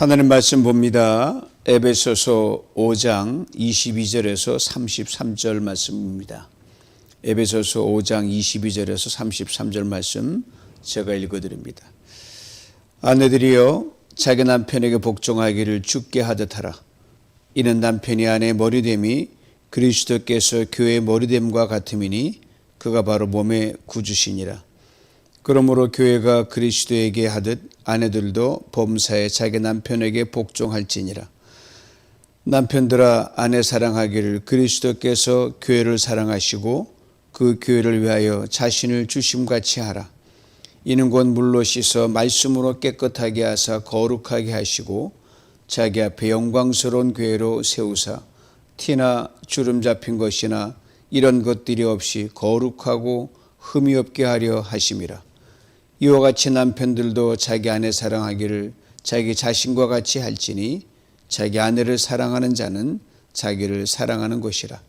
하나님 말씀 봅니다. 에베소서 5장 22절에서 33절 말씀입니다. 에베소서 5장 22절에서 33절 말씀 제가 읽어드립니다. 아내들이여 자기 남편에게 복종하기를 죽게 하듯 하라. 이는 남편이 아내 머리됨이 그리스도께서 교회의 머리됨과 같음이니 그가 바로 몸의 구주시니라. 그러므로 교회가 그리스도에게 하듯 아내들도 범사에 자기 남편에게 복종할지니라. 남편들아 아내 사랑하기를 그리스도께서 교회를 사랑하시고 그 교회를 위하여 자신을 주심같이 하라. 이는 곧 물로 씻어 말씀으로 깨끗하게 하사 거룩하게 하시고 자기 앞에 영광스러운 교회로 세우사 티나 주름 잡힌 것이나 이런 것들이 없이 거룩하고 흠이 없게 하려 하심이라. 이와 같이 남편들도 자기 아내 사랑하기를 자기 자신과 같이 할지니 자기 아내를 사랑하는 자는 자기를 사랑하는 것이라.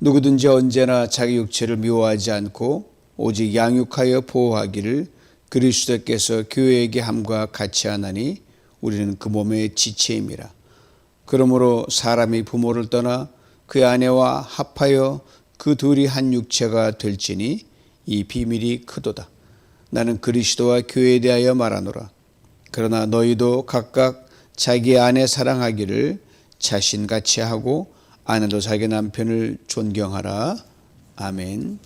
누구든지 언제나 자기 육체를 미워하지 않고 오직 양육하여 보호하기를 그리스도께서 교회에게 함과 같이 하나니 우리는 그 몸의 지체임이라. 그러므로 사람이 부모를 떠나 그 아내와 합하여 그 둘이 한 육체가 될지니 이 비밀이 크도다. 나는 그리스도와 교회에 대하여 말하노라. 그러나 너희도 각각 자기 아내 사랑하기를 자신같이 하고 아내도 자기 남편을 존경하라. 아멘.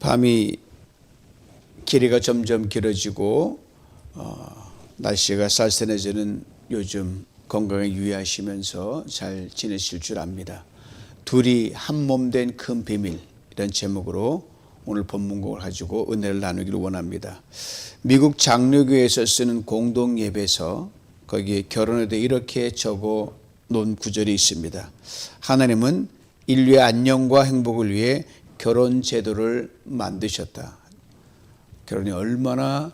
밤이 길이가 점점 길어지고 어, 날씨가 쌀쌀해지는 요즘 건강에 유의하시면서 잘 지내실 줄 압니다. 둘이 한 몸 된 큰 비밀 이런 제목으로 오늘 본문곡을 가지고 은혜를 나누기를 원합니다. 미국 장로교에서 쓰는 공동 예배서 거기에 결혼에 대해 이렇게 적어 놓은 구절이 있습니다. 하나님은 인류의 안녕과 행복을 위해 결혼 제도를 만드셨다. 결혼이 얼마나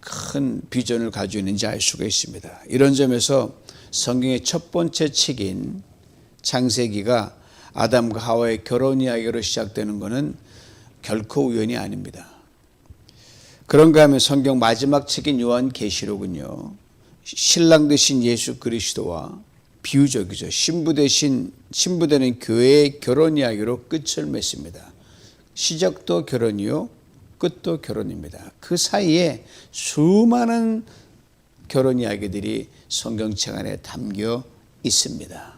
큰 비전을 가지고 있는지 알 수가 있습니다. 이런 점에서 성경의 첫 번째 책인 창세기가 아담과 하와의 결혼 이야기로 시작되는 것은 결코 우연이 아닙니다. 그런가 하면 성경 마지막 책인 요한 계시록은요. 신랑 되신 예수 그리스도와 비유적이죠. 신부 대신 신부 되는 교회의 결혼 이야기로 끝을 맺습니다. 시작도 결혼이요, 끝도 결혼입니다. 그 사이에 수많은 결혼 이야기들이 성경책 안에 담겨 있습니다.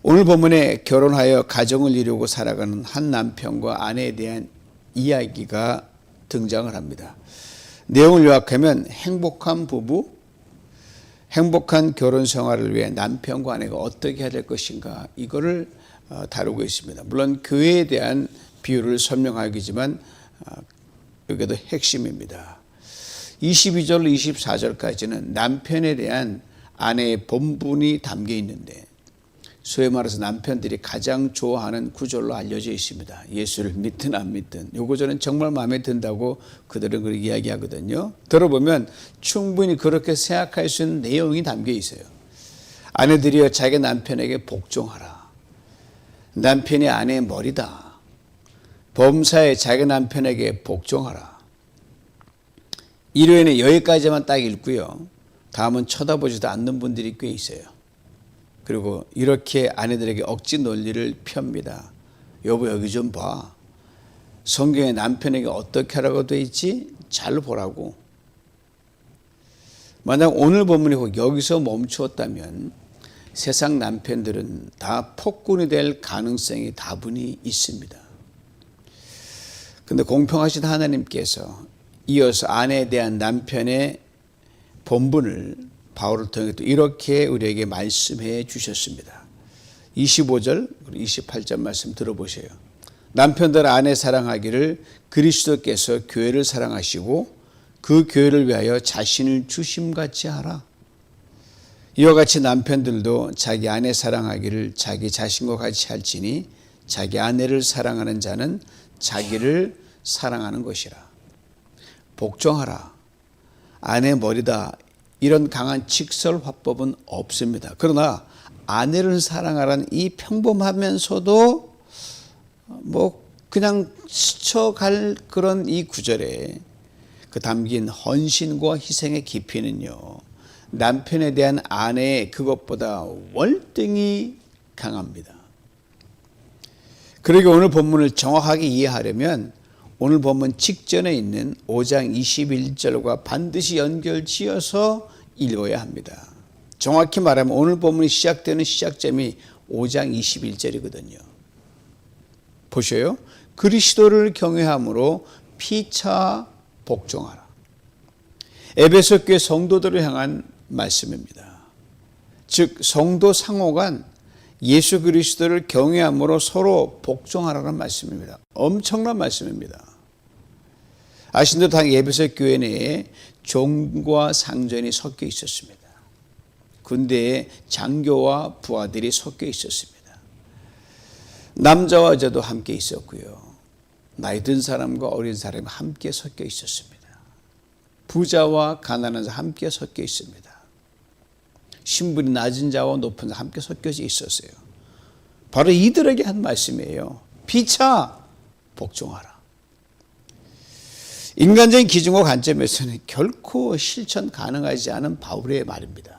오늘 본문에 결혼하여 가정을 이루고 살아가는 한 남편과 아내에 대한 이야기가 등장을 합니다. 내용을 요약하면 행복한 부부, 행복한 결혼 생활을 위해 남편과 아내가 어떻게 해야 될 것인가 이거를 어, 다루고 있습니다. 물론 교회에 대한 비유를 설명하기지만 어, 여기도 핵심입니다. 22절 24절까지는 남편에 대한 아내의 본분이 담겨 있는데 소위 말해서 남편들이 가장 좋아하는 구절로 알려져 있습니다. 예수를 믿든 안 믿든. 요 구절은 정말 마음에 든다고 그들은 그렇게 이야기하거든요. 들어보면 충분히 그렇게 생각할 수 있는 내용이 담겨 있어요. 아내들이여 자기 남편에게 복종하라. 남편이 아내의 머리다. 범사에 자기 남편에게 복종하라. 일요일에 여기까지만 딱 읽고요. 다음은 쳐다보지도 않는 분들이 꽤 있어요. 그리고 이렇게 아내들에게 억지 논리를 펴니다. 여보 여기 좀 봐. 성경에 남편에게 어떻게 하라고 돼 있지? 잘 보라고. 만약 오늘 본문이 여기서 멈추었다면 세상 남편들은 다 폭군이 될 가능성이 다분히 있습니다. 근데 공평하신 하나님께서 이어서 아내에 대한 남편의 본분을 바울을 통해 또 이렇게 우리에게 말씀해 주셨습니다. 25절, 28절 말씀 들어보세요. 남편들 아내 사랑하기를 그리스도께서 교회를 사랑하시고 그 교회를 위하여 자신을 주심같이 하라. 이와 같이 남편들도 자기 아내 사랑하기를 자기 자신과 같이 할지니 자기 아내를 사랑하는 자는 자기를 사랑하는 것이라. 복종하라. 아내 머리다. 이런 강한 직설 화법은 없습니다. 그러나 아내를 사랑하라는 이 평범하면서도 뭐 그냥 스쳐갈 그런 이 구절에 그 담긴 헌신과 희생의 깊이는요. 남편에 대한 아내의 그것보다 월등히 강합니다. 그러게 오늘 본문을 정확하게 이해하려면 오늘 본문 직전에 있는 5장 21절과 반드시 연결 지어서 읽어야 합니다. 정확히 말하면 오늘 본문이 시작되는 시작점이 5장 21절이거든요. 보셔요. 그리스도를 경외함으로 피차 복종하라. 에베소 교회 성도들을 향한 말씀입니다. 즉 성도 상호간 예수 그리스도를 경외함으로 서로 복종하라는 말씀입니다. 엄청난 말씀입니다. 아신 대로 당 예배석 교회 내에 종과 상전이 섞여 있었습니다. 군대에 장교와 부하들이 섞여 있었습니다. 남자와 여자도 함께 있었고요. 나이 든 사람과 어린 사람이 함께 섞여 있었습니다. 부자와 가난한 자 함께 섞여 있습니다. 신분이 낮은 자와 높은 자 함께 섞여져 있었어요. 바로 이들에게 한 말씀이에요. 피차 복종하라. 인간적인 기준과 관점에서는 결코 실천 가능하지 않은 바울의 말입니다.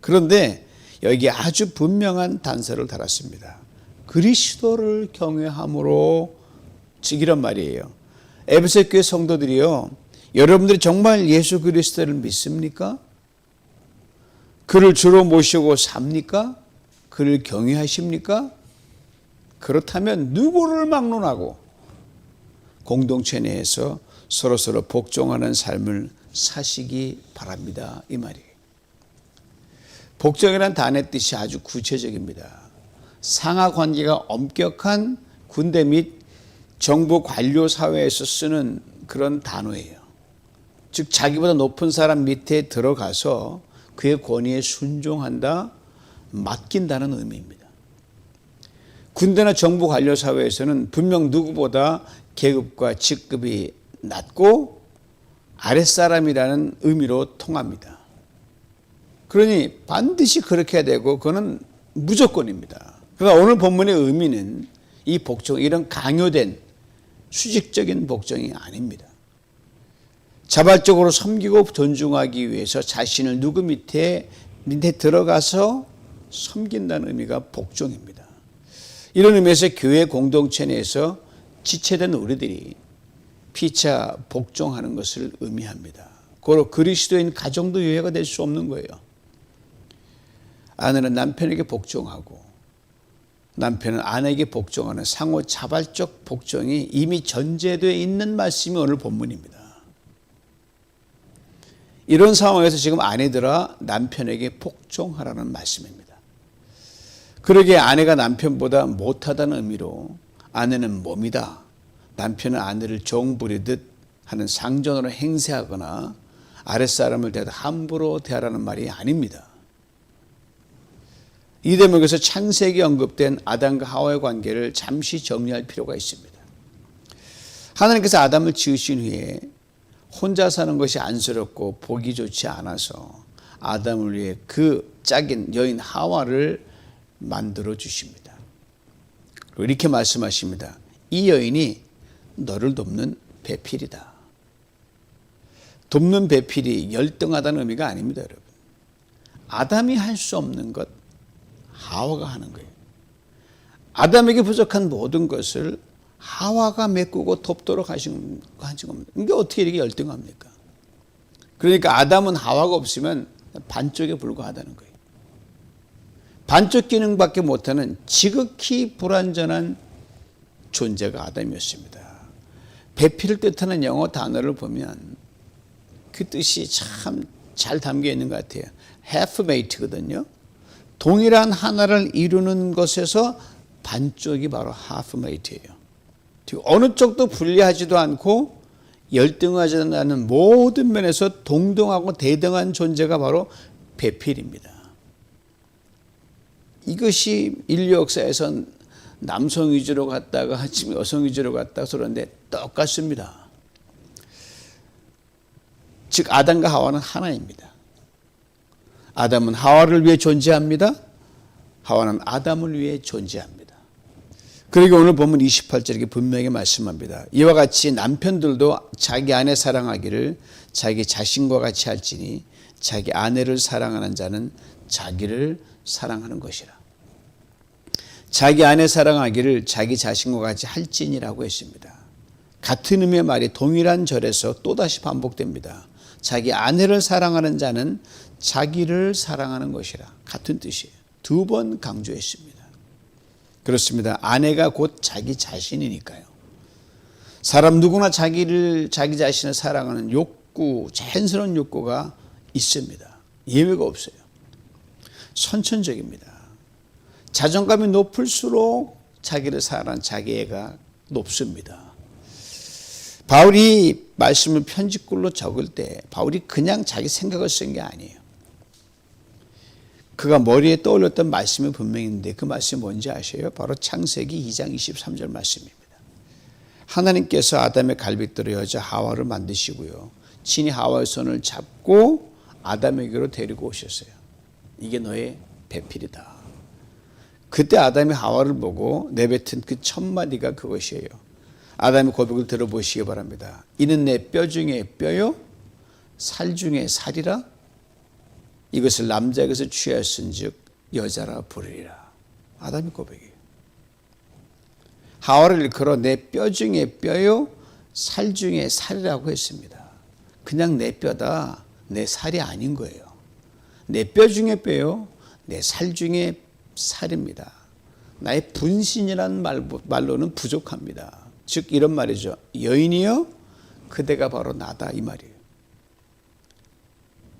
그런데 여기에 아주 분명한 단서를 달았습니다. 그리스도를 경외함으로 즉이란 말이에요. 에베소 교회 성도들이요. 여러분들이 정말 예수 그리스도를 믿습니까? 그를 주로 모시고 삽니까? 그를 경외하십니까? 그렇다면 누구를 막론하고 공동체 내에서 서로서로 복종하는 삶을 사시기 바랍니다. 이 말이에요. 복종이란 단의 뜻이 아주 구체적입니다. 상하 관계가 엄격한 군대 및 정부 관료 사회에서 쓰는 그런 단어예요. 즉 자기보다 높은 사람 밑에 들어가서 그의 권위에 순종한다, 맡긴다는 의미입니다. 군대나 정부 관료 사회에서는 분명 누구보다 계급과 직급이 낮고 아랫사람이라는 의미로 통합니다. 그러니 반드시 그렇게 해야 되고 그거는 무조건입니다. 그러니까 오늘 본문의 의미는 이 복종, 이런 강요된 수직적인 복종이 아닙니다. 자발적으로 섬기고 존중하기 위해서 자신을 누구 밑에 밑에 들어가서 섬긴다는 의미가 복종입니다. 이런 의미에서 교회 공동체 내에서 지체된 우리들이 피차 복종하는 것을 의미합니다. 고로 그리스도인 가정도 유해가 될 수 없는 거예요. 아내는 남편에게 복종하고 남편은 아내에게 복종하는 상호 자발적 복종이 이미 전제되어 있는 말씀이 오늘 본문입니다. 이런 상황에서 지금 아내들아 남편에게 복종하라는 말씀입니다. 그러기에 아내가 남편보다 못하다는 의미로 아내는 몸이다. 남편은 아내를 종부리듯 하는 상전으로 행세하거나 아랫사람을 대하 함부로 대하라는 말이 아닙니다. 이 대목에서 창세기 언급된 아담과 하와의 관계를 잠시 정리할 필요가 있습니다. 하나님께서 아담을 지으신 후에 혼자 사는 것이 안쓰럽고 보기 좋지 않아서 아담을 위해 그 짝인 여인 하와를 만들어 주십니다. 이렇게 말씀하십니다. 이 여인이 너를 돕는 배필이다. 돕는 배필이 열등하다는 의미가 아닙니다, 여러분. 아담이 할 수 없는 것, 하와가 하는 거예요. 아담에게 부족한 모든 것을 하와가 메꾸고 돕도록 하신, 겁니다. 이게 어떻게 이렇게 열등합니까? 그러니까 아담은 하와가 없으면 반쪽에 불과하다는 거예요. 반쪽 기능밖에 못하는 지극히 불완전한 존재가 아담이었습니다. 배필을 뜻하는 영어 단어를 보면 그 뜻이 참 잘 담겨 있는 것 같아요. halfmate거든요. 동일한 하나를 이루는 것에서 반쪽이 바로 halfmate예요. 어느 쪽도 불리하지도 않고 열등하지 않는 모든 면에서 동등하고 대등한 존재가 바로 배필입니다. 이것이 인류 역사에선 남성 위주로 갔다가 지금 여성 위주로 갔다가 그런데 똑같습니다. 즉 아담과 하와는 하나입니다. 아담은 하와를 위해 존재합니다. 하와는 아담을 위해 존재합니다. 그리고 오늘 보면 28절에 분명히 말씀합니다. 이와 같이 남편들도 자기 아내 사랑하기를 자기 자신과 같이 할지니 자기 아내를 사랑하는 자는 자기를 사랑하는 것이라. 자기 아내 사랑하기를 자기 자신과 같이 할지니라고 했습니다. 같은 의미의 말이 동일한 절에서 또다시 반복됩니다. 자기 아내를 사랑하는 자는 자기를 사랑하는 것이라. 같은 뜻이에요. 두 번 강조했습니다. 그렇습니다. 아내가 곧 자기 자신이니까요. 사람 누구나 자기를, 자기 자신을 사랑하는 욕구, 자연스러운 욕구가 있습니다. 예외가 없어요. 선천적입니다. 자존감이 높을수록 자기를 사랑하는 자기애가 높습니다. 바울이 말씀을 편집글로 적을 때 바울이 그냥 자기 생각을 쓴 게 아니에요. 그가 머리에 떠올렸던 말씀이 분명히 있는데 그 말씀이 뭔지 아세요? 바로 창세기 2장 23절 말씀입니다. 하나님께서 아담의 갈빗대로 여자 하와를 만드시고요. 친히 하와의 손을 잡고 아담에게로 데리고 오셨어요. 이게 너의 배필이다. 그때 아담이 하와를 보고 내뱉은 그 첫 마디가 그것이에요. 아담의 고백을 들어보시기 바랍니다. 이는 내 뼈 중에 뼈요, 살 중에 살이라. 이것을 남자에게서 취하였은즉 여자라 부르리라. 아담의 고백이에요. 하와를 일컬어 내 뼈 중에 뼈요, 살 중에 살이라고 했습니다. 그냥 내 뼈다, 내 살이 아닌 거예요. 내 뼈 중에 뼈요, 내 살 중에 살입니다. 나의 분신이라는 말, 말로는 부족합니다. 즉 이런 말이죠. 여인이여 그대가 바로 나다 이 말이에요.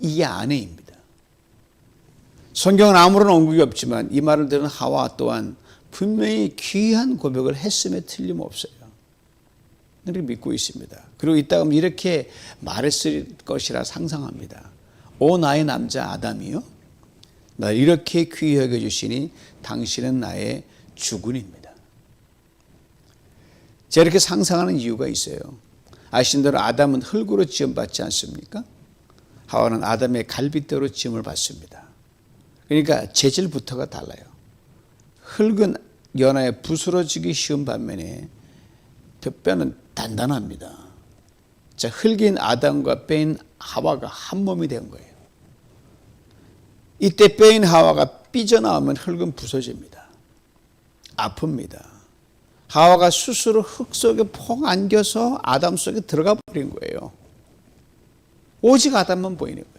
이게 아내입니다. 성경은 아무런 언급이 없지만 이 말을 들은 하와 또한 분명히 귀한 고백을 했음에 틀림없어요. 이렇게 믿고 있습니다. 그리고 이따가 이렇게 말했을 것이라 상상합니다. 오 나의 남자 아담이요. 나 이렇게 귀히 여겨 주시니 당신은 나의 주군입니다. 제가 이렇게 상상하는 이유가 있어요. 아신 대로 아담은 흙으로 지음받지 않습니까? 하와는 아담의 갈빗대로 지음을 받습니다. 그러니까 재질부터가 달라요. 흙은 연하에 부스러지기 쉬운 반면에 뼈는 단단합니다. 자, 흙인 아담과 뼈인 하와가 한 몸이 된 거예요. 이때 뼈인 하와가 삐져나오면 흙은 부서집니다. 아픕니다. 하와가 스스로 흙 속에 폭 안겨서 아담 속에 들어가 버린 거예요. 오직 아담만 보이는 거예요.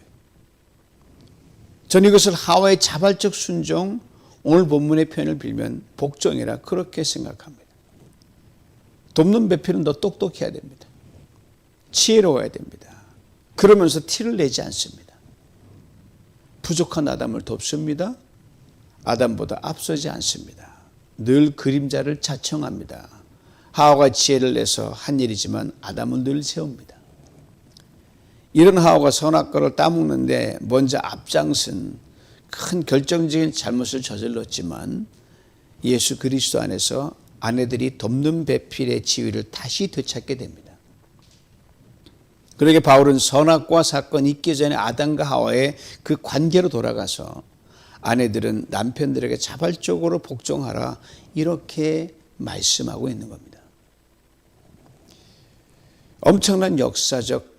저는 이것을 하와의 자발적 순종, 오늘 본문의 표현을 빌면 복종이라 그렇게 생각합니다. 돕는 배필은 더 똑똑해야 됩니다. 지혜로워야 됩니다. 그러면서 티를 내지 않습니다. 부족한 아담을 돕습니다. 아담보다 앞서지 않습니다. 늘 그림자를 자청합니다. 하와가 지혜를 내서 한 일이지만 아담은 늘 세웁니다. 이런 하와가 선악과를 따먹는데 먼저 앞장선 큰 결정적인 잘못을 저질렀지만 예수 그리스도 안에서 아내들이 돕는 배필의 지위를 다시 되찾게 됩니다. 그러게 바울은 선악과 사건이 있기 전에 아담과 하와의 그 관계로 돌아가서 아내들은 남편들에게 자발적으로 복종하라 이렇게 말씀하고 있는 겁니다. 엄청난 역사적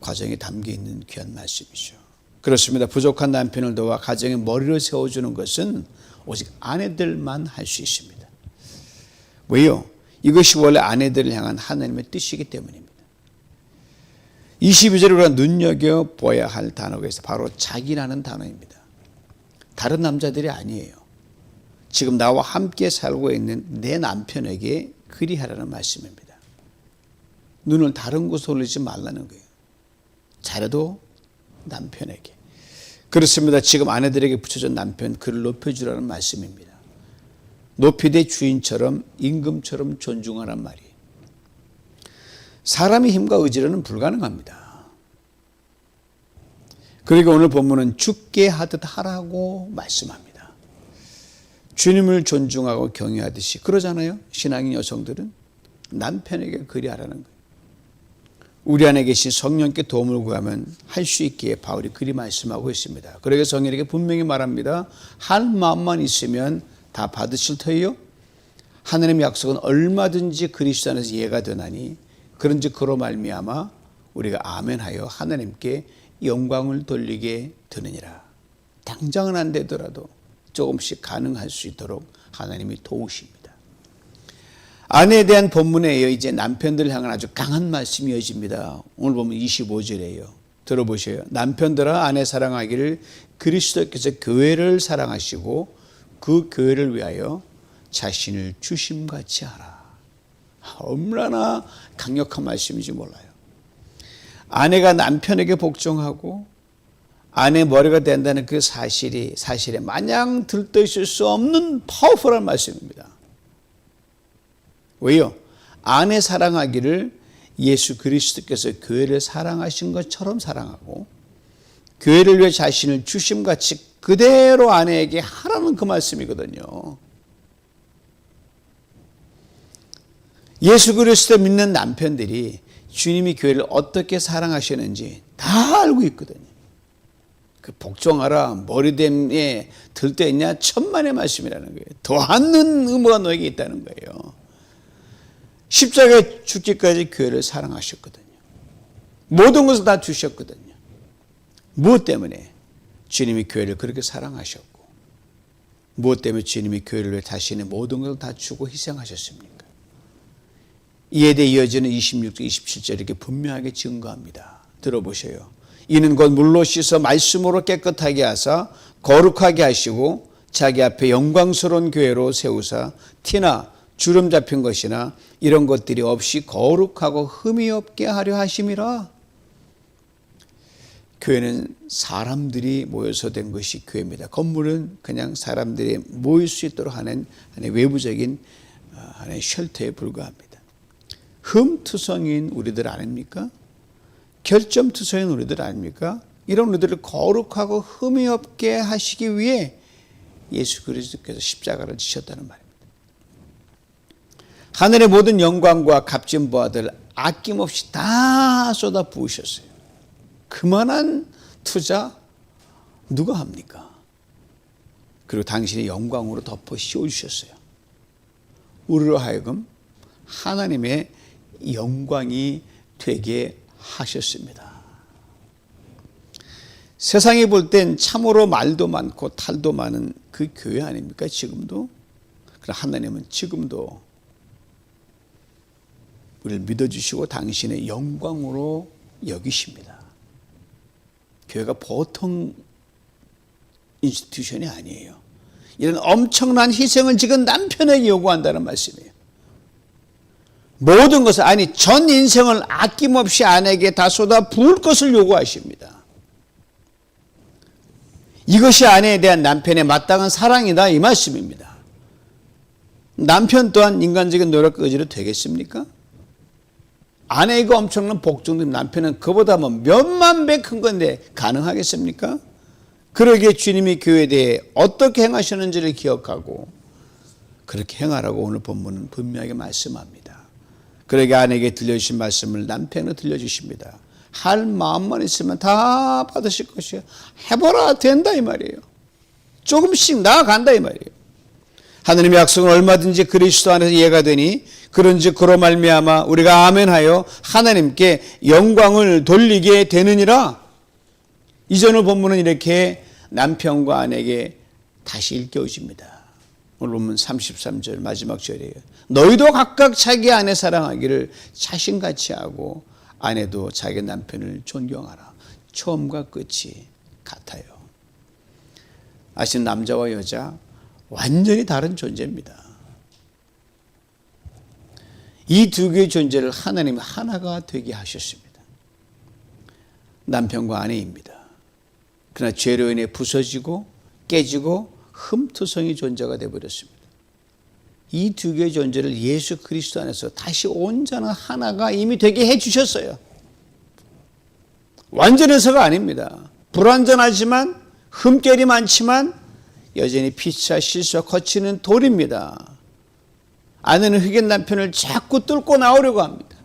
과정이 담겨 있는 귀한 말씀이죠. 그렇습니다. 부족한 남편을 도와 가정의 머리를 세워주는 것은 오직 아내들만 할 수 있습니다. 왜요? 이것이 원래 아내들을 향한 하나님의 뜻이기 때문입니다. 22절에 우리가 눈여겨봐야 할 단어가 있어 바로 자기라는 단어입니다. 다른 남자들이 아니에요. 지금 나와 함께 살고 있는 내 남편에게 그리하라는 말씀입니다. 눈을 다른 곳에 올리지 말라는 거예요. 잘해도 남편에게. 그렇습니다. 지금 아내들에게 붙여준 남편 그를 높여주라는 말씀입니다. 높이되 주인처럼 임금처럼 존중하란 말이에요. 사람의 힘과 의지로는 불가능합니다. 그리고 오늘 본문은 죽게 하듯 하라고 말씀합니다. 주님을 존중하고 경외하듯이 그러잖아요. 신앙인 여성들은 남편에게 그리하라는 거예요. 우리 안에 계신 성령께 도움을 구하면 할 수 있기에 바울이 그리 말씀하고 있습니다. 그러게 성령에게 분명히 말합니다. 할 마음만 있으면 다 받으실 터이요. 하나님의 약속은 얼마든지 그리스도 안에서 이해가 되나니 그런즉 그로 말미암아 우리가 아멘하여 하나님께 영광을 돌리게 되느니라. 당장은 안 되더라도 조금씩 가능할 수 있도록 하나님이 도우십니다. 아내에 대한 본문에 이제 남편들을 향한 아주 강한 말씀이 이어집니다. 오늘 보면 25절이에요. 들어보세요. 남편들아 아내 사랑하기를 그리스도께서 교회를 사랑하시고 그 교회를 위하여 자신을 주심같이 하라. 얼마나 강력한 말씀인지 몰라요. 아내가 남편에게 복종하고 아내 머리가 된다는 그 사실이 사실에 마냥 들떠 있을 수 없는 파워풀한 말씀입니다. 왜요? 아내 사랑하기를 예수 그리스도께서 교회를 사랑하신 것처럼 사랑하고 교회를 위해 자신을 주심같이 그대로 아내에게 하라는 그 말씀이거든요. 예수 그리스도 믿는 남편들이 주님이 교회를 어떻게 사랑하시는지 다 알고 있거든요. 그 복종하라 머리됨에 들떠 있냐 천만의 말씀이라는 거예요. 더하는 의무가 너에게 있다는 거예요. 십자가에 죽기까지 교회를 사랑하셨거든요. 모든 것을 다 주셨거든요. 무엇 때문에? 주님이 교회를 그렇게 사랑하셨고 무엇 때문에 주님이 교회를 위해 자신의 모든 것을 다 주고 희생하셨습니까? 이에 대해 이어지는 26절, 27절 이렇게 분명하게 증거합니다. 들어보세요. 이는 곧 물로 씻어 말씀으로 깨끗하게 하사 거룩하게 하시고 자기 앞에 영광스러운 교회로 세우사 티나 주름 잡힌 것이나 이런 것들이 없이 거룩하고 흠이 없게 하려 하심이라. 교회는 사람들이 모여서 된 것이 교회입니다. 건물은 그냥 사람들이 모일 수 있도록 하는 외부적인 어, 하나의 쉘터에 불과합니다. 흠투성인 우리들 아닙니까? 결점투성인 우리들 아닙니까? 이런 우리들을 거룩하고 흠이 없게 하시기 위해 예수 그리스도께서 십자가를 지셨다는 말입니다. 하늘의 모든 영광과 값진 부하들 아낌없이 다 쏟아 부으셨어요. 그만한 투자 누가 합니까? 그리고 당신의 영광으로 덮어 씌워주셨어요. 우리로 하여금 하나님의 영광이 되게 하셨습니다. 세상이 볼땐 참으로 말도 많고 탈도 많은 그 교회 아닙니까? 지금도? 그러나 하나님은 지금도 우리를 믿어주시고 당신의 영광으로 여기십니다. 교회가 보통 인스티튜션이 아니에요. 이런 엄청난 희생을 지금 남편에게 요구한다는 말씀이에요. 모든 것을 아니 전 인생을 아낌없이 아내에게 다 쏟아 부을 것을 요구하십니다. 이것이 아내에 대한 남편의 마땅한 사랑이다 이 말씀입니다. 남편 또한 인간적인 노력 의지로 되겠습니까? 아내가 엄청난 복종된 남편은 그보다 뭐 몇만 배 큰 건데 가능하겠습니까? 그러기에 주님이 교회에 대해 어떻게 행하셨는지를 기억하고 그렇게 행하라고 오늘 본문은 분명하게 말씀합니다. 그러게 아내에게 들려주신 말씀을 남편은 들려주십니다. 할 마음만 있으면 다 받으실 것이요. 해보라 된다 이 말이에요. 조금씩 나아간다 이 말이에요. 하느님의 약속은 얼마든지 그리스도 안에서 이해가 되니 그런즉 그로 말미암아 우리가 아멘하여 하나님께 영광을 돌리게 되느니라. 이전의 본문은 이렇게 남편과 아내에게 다시 일깨워집니다. 오늘 보면 33절 마지막 절이에요. 너희도 각각 자기 아내 사랑하기를 자신같이 하고 아내도 자기 남편을 존경하라. 처음과 끝이 같아요. 아시는 남자와 여자 완전히 다른 존재입니다. 이 두 개의 존재를 하나님 하나가 되게 하셨습니다. 남편과 아내입니다. 그러나 죄로 인해 부서지고 깨지고 흠투성이 존재가 되어버렸습니다. 이 두 개의 존재를 예수 그리스도 안에서 다시 온전한 하나가 이미 되게 해주셨어요. 완전해서가 아닙니다. 불완전하지만 흠결이 많지만 여전히 피차 실수와 거치는 돌입니다. 아내는 흑인 남편을 자꾸 뚫고 나오려고 합니다.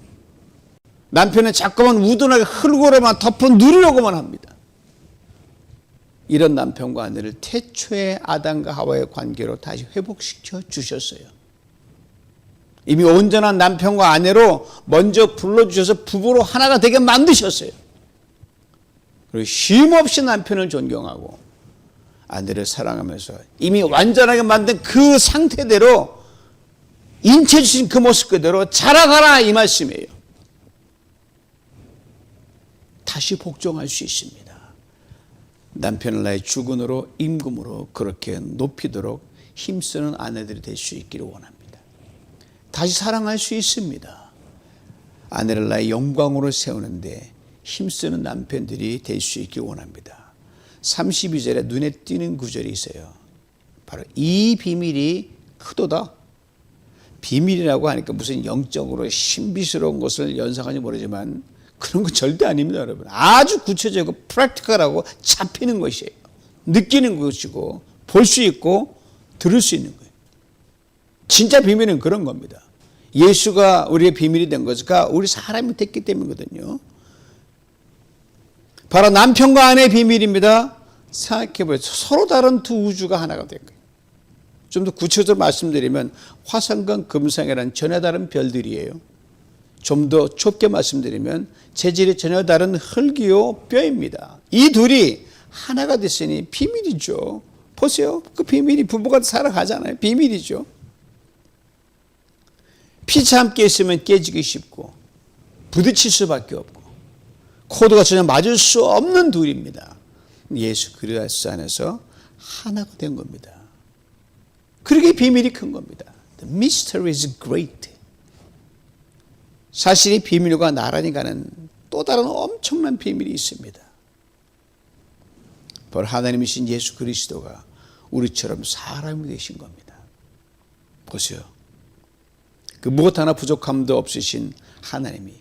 남편은 자꾸만 우둔하게 흙으로만 덮어 누르려고만 합니다. 이런 남편과 아내를 태초의 아담과 하와의 관계로 다시 회복시켜 주셨어요. 이미 온전한 남편과 아내로 먼저 불러주셔서 부부로 하나가 되게 만드셨어요. 그리고 쉼없이 남편을 존경하고 아내를 사랑하면서 이미 완전하게 만든 그 상태대로 인체 주신 그 모습 그대로 자라가라 이 말씀이에요. 다시 복종할 수 있습니다. 남편을 나의 주군으로 임금으로 그렇게 높이도록 힘쓰는 아내들이 될 수 있기를 원합니다. 다시 사랑할 수 있습니다. 아내를 나의 영광으로 세우는데 힘쓰는 남편들이 될 수 있길 원합니다. 32절에 눈에 띄는 구절이 있어요. 바로 이 비밀이 크도다. 비밀이라고 하니까 무슨 영적으로 신비스러운 것을 연상하지 모르지만 그런 거 절대 아닙니다, 여러분. 아주 구체적이고 프랙티컬하고 잡히는 것이에요. 느끼는 것이고 볼 수 있고 들을 수 있는 거예요. 진짜 비밀은 그런 겁니다. 예수가 우리의 비밀이 된 것과 우리 사람이 됐기 때문이거든요. 바로 남편과 아내의 비밀입니다. 생각해보세요. 서로 다른 두 우주가 하나가 된 거예요. 좀 더 구체적으로 말씀드리면 화성과 금성이라는 전혀 다른 별들이에요. 좀 더 좁게 말씀드리면 재질이 전혀 다른 흙이요 뼈입니다. 이 둘이 하나가 됐으니 비밀이죠. 보세요. 그 비밀이 부부가 살아가잖아요. 비밀이죠. 피차 함께 있으면 깨지기 쉽고 부딪힐 수밖에 없고 코드가 전혀 맞을 수 없는 둘입니다. 예수 그리스도 안에서 하나가 된 겁니다. 그러게 비밀이 큰 겁니다. The mystery is great. 사실 이 비밀과 나란히 가는 또 다른 엄청난 비밀이 있습니다. 바로 하나님이신 예수 그리스도가 우리처럼 사람이 되신 겁니다. 보세요. 그 무엇 하나 부족함도 없으신 하나님이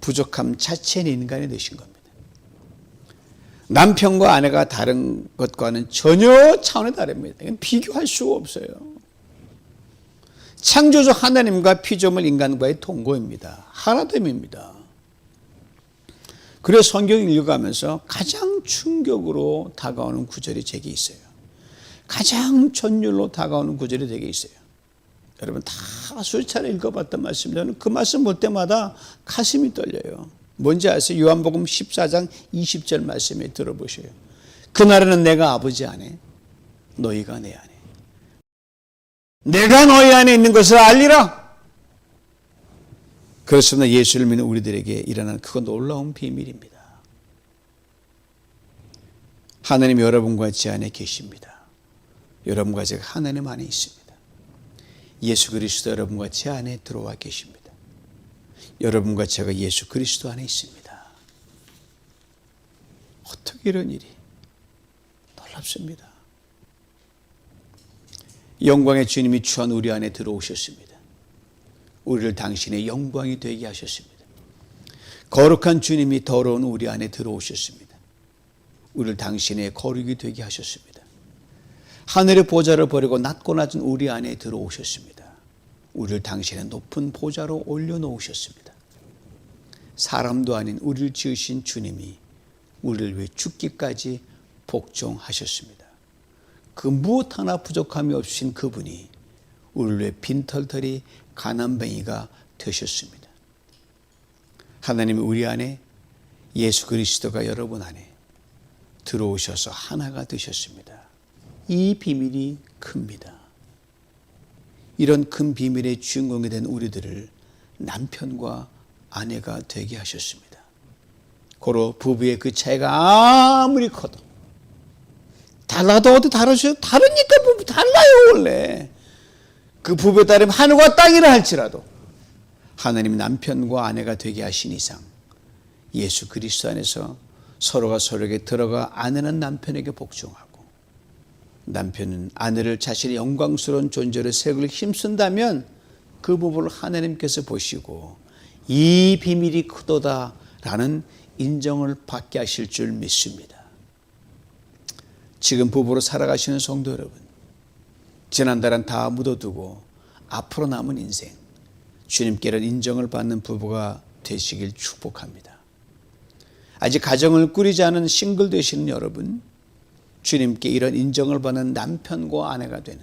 부족함 자체는 인간이 되신 겁니다. 남편과 아내가 다른 것과는 전혀 차원이 다릅니다. 비교할 수가 없어요. 창조주 하나님과 피조물 인간과의 통고입니다. 하나됨입니다. 그래서 성경 읽어가면서 가장 충격으로 다가오는 구절이 제게 있어요. 가장 전율로 다가오는 구절이 되게 있어요. 여러분 다 수차례 읽어봤던 말씀 저는 그 말씀 볼 때마다 가슴이 떨려요. 뭔지 아세요? 요한복음 14장 20절 말씀에 들어보세요. 그날에는 내가 아버지 안에 너희가 내 안에 내가 너희 안에 있는 것을 알리라. 그렇습니다. 예수를 믿는 우리들에게 일어난 그건 놀라운 비밀입니다. 하나님 여러분과 제 안에 계십니다. 여러분과 제가 하나님 안에 있습니다. 예수 그리스도 여러분과 제 안에 들어와 계십니다. 여러분과 제가 예수 그리스도 안에 있습니다. 어떻게 이런 일이 놀랍습니다. 영광의 주님이 추한 우리 안에 들어오셨습니다. 우리를 당신의 영광이 되게 하셨습니다. 거룩한 주님이 더러운 우리 안에 들어오셨습니다. 우리를 당신의 거룩이 되게 하셨습니다. 하늘의 보좌를 버리고 낮고 낮은 우리 안에 들어오셨습니다. 우리를 당신의 높은 보좌로 올려놓으셨습니다. 사람도 아닌 우리를 지으신 주님이 우리를 위해 죽기까지 복종하셨습니다. 그 무엇 하나 부족함이 없으신 그분이 우리를 위해 빈털털이 가난뱅이가 되셨습니다. 하나님이 우리 안에 예수 그리스도가 여러분 안에 들어오셔서 하나가 되셨습니다. 이 비밀이 큽니다. 이런 큰 비밀의 주인공이 된 우리들을 남편과 아내가 되게 하셨습니다. 고로 부부의 그 차이가 아무리 커도 달라도 어디 다르죠? 다르니까 부부 달라요 원래. 그 부부에 따르면 하늘과 땅이라 할지라도 하나님 남편과 아내가 되게 하신 이상 예수 그리스도 안에서 서로가 서로에게 들어가 아내는 남편에게 복종하고 남편은 아내를 자신의 영광스러운 존재로 세우길 힘쓴다면 그 부부를 하나님께서 보시고 이 비밀이 크도다라는 인정을 받게 하실 줄 믿습니다. 지금 부부로 살아가시는 성도 여러분, 지난달은 다 묻어두고 앞으로 남은 인생 주님께는 인정을 받는 부부가 되시길 축복합니다. 아직 가정을 꾸리지 않은 싱글 되시는 여러분, 주님께 이런 인정을 받는 남편과 아내가 되는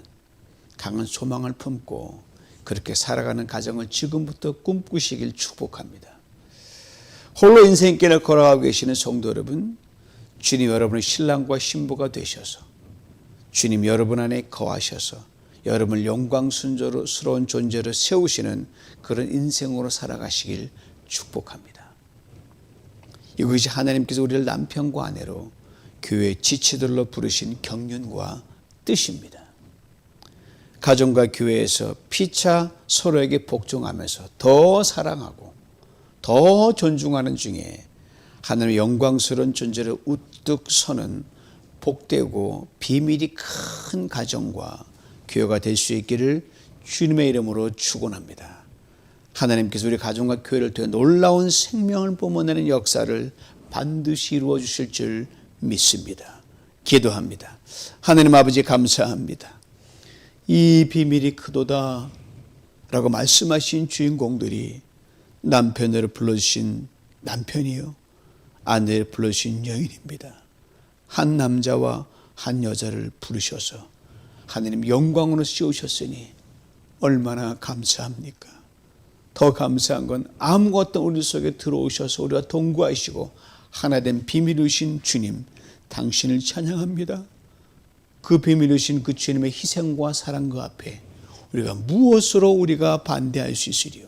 강한 소망을 품고 그렇게 살아가는 가정을 지금부터 꿈꾸시길 축복합니다. 홀로 인생길을 걸어가고 계시는 성도 여러분, 주님 여러분의 신랑과 신부가 되셔서 주님 여러분 안에 거하셔서 여러분을 영광순조로스러운 존재로 세우시는 그런 인생으로 살아가시길 축복합니다. 이것이 하나님께서 우리를 남편과 아내로 교회 지체들로 부르신 경륜과 뜻입니다. 가정과 교회에서 피차 서로에게 복종하면서 더 사랑하고 더 존중하는 중에 하나님의 영광스러운 존재를 우뚝 서는 복되고 비밀이 큰 가정과 교회가 될 수 있기를 주님의 이름으로 축원합니다. 하나님께서 우리 가정과 교회를 통해 놀라운 생명을 뿜어내는 역사를 반드시 이루어 주실 줄 믿습니다. 기도합니다. 하나님 아버지 감사합니다. 이 비밀이 크도다 라고 말씀하신 주인공들이 남편을 불러주신 남편이요 아내를 불러주신 여인입니다. 한 남자와 한 여자를 부르셔서 하나님 영광으로 씌우셨으니 얼마나 감사합니까? 더 감사한 건 아무것도 우리 속에 들어오셔서 우리와 동거하시고 하나 된 비밀이신 주님 당신을 찬양합니다. 그 비밀이신 그 주님의 희생과 사랑 그 앞에 우리가 무엇으로 우리가 반대할 수 있으리요?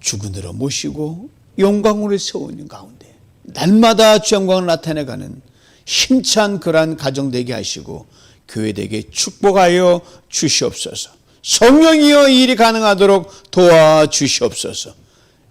죽은으로 모시고 영광으로 세우는 가운데 날마다 주 영광을 나타내가는 힘찬 그러한 가정 되게 하시고 교회 되게 축복하여 주시옵소서. 성령이여 이 일이 가능하도록 도와 주시옵소서.